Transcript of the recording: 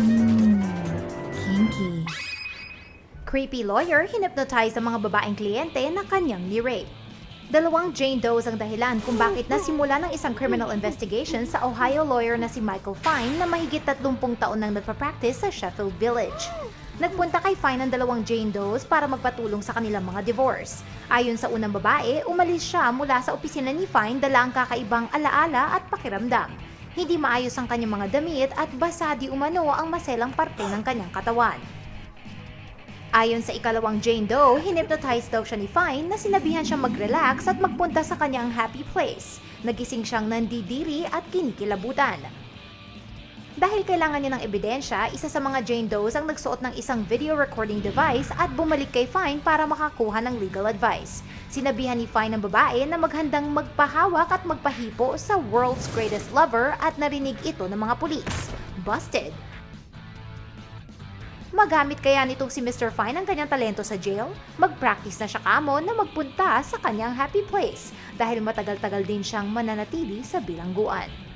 Hmm, kinky. Creepy lawyer hinipnotize ang mga babaeng kliyente na kanyang ni-rape. Dalawang Jane Does ang dahilan kung bakit nasimula ng isang criminal investigation sa Ohio lawyer na si Michael Fine na mahigit 30 taon nang nagpa-practice sa Sheffield Village. Nagpunta kay Fine ang dalawang Jane Does para magpatulong sa kanilang mga divorce. Ayon sa unang babae, umalis siya mula sa opisina ni Fine dala ang kakaibang alaala at pakiramdam. Hindi maayos ang kanyang mga damit at basa di umano ang maselang parte ng kanyang katawan. Ayon sa ikalawang Jane Doe, hinipnotize daw siya ni Fine na sinabihan siyang mag-relax at magpunta sa kanyang happy place. Nagising siyang nandidiri at kinikilabutan. Dahil kailangan niya ng ebidensya, isa sa mga Jane Does ang nagsuot ng isang video recording device at bumalik kay Fine para makakuha ng legal advice. Sinabihan ni Fine ang babae na maghandang magpahawak at magpahipo sa world's greatest lover at narinig ito ng mga pulis. Busted! Magamit kaya nitong si Mr. Fine ang kanyang talento sa jail? Mag-practice na siya kamo na magpunta sa kanyang happy place dahil matagal-tagal din siyang mananatili sa bilangguan.